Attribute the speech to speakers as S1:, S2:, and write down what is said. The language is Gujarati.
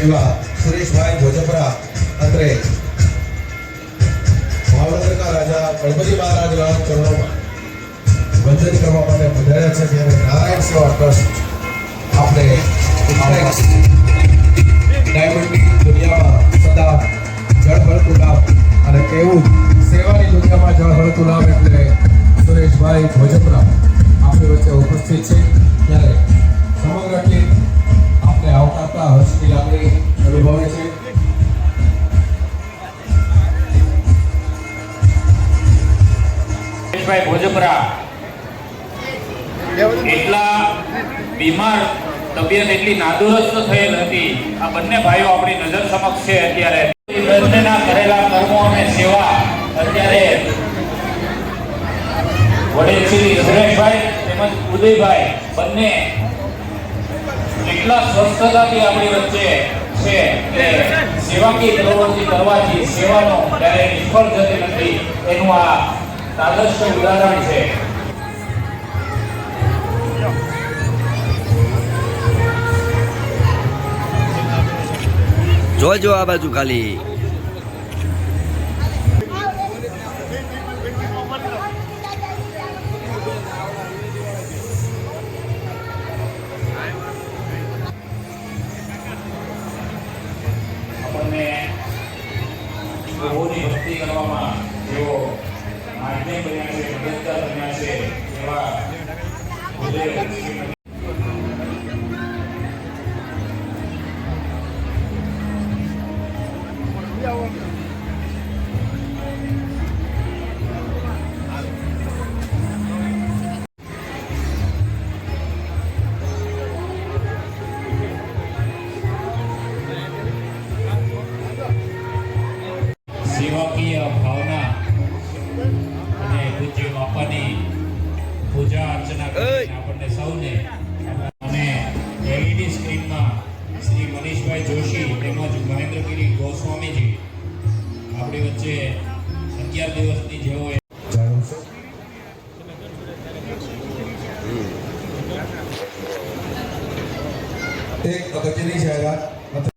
S1: એવા સુરેશભાઈ ભોજપરા અત્રે ભાવનગરના રાજા ગણપતિ મહારાજના ચરણોમાં વંદન કરવા માટે પધાર્યા છે ત્યારે નારાયણ સેવા ટ્રસ્ટ આપણે ડાયમંડ દુનિયામાં સદા જળ ભળતું લાભ અને એવું સેવાની દુનિયામાં જળ ભળતું લાભ એટલે સુરેશભાઈ ભોજપરા આપણી વચ્ચે ઉપસ્થિત છે.
S2: ભાઈ ભોજપરા એટલા બીમાર તબિયત એટલી નાદુરસ્ત થયેલ હતી. આ બંને ભાઈઓ આપણી નજર સમક્ષ છે અત્યારે. બંનેના કરેલા કર્મો અને સેવા અત્યારે વડીલ શ્રી સુરેશભાઈ તેમજ ઉદયભાઈ બંને એટલા સ્વસ્થતાથી આપણી વચ્ચે છે કે સેવાકીય પ્રવૃત્તિ કરવાથી સેવાનો ક્યારેય નિષ્ફળ જતી નથી. એનું આ આદર્શ ઉદાહરણ છે.
S3: જોજો આ બાજુ ખાલી.
S2: આપણને પ્રભુની ભક્તિ કરવામાં માધ્યમ બન્યા છે મદદગાર બન્યા છે એવા બાપાની પૂજા અર્ચના કરીને આપણને સૌને અને એલઈડી સ્ક્રીનમાં શ્રી મનીષભાઈ જોશી તેમજ મહેન્દ્રગીરી ગોસ્વામીજી આપણી વચ્ચે અગિયાર દિવસની
S1: જેઓ એક અગત્યની જાહેરાત.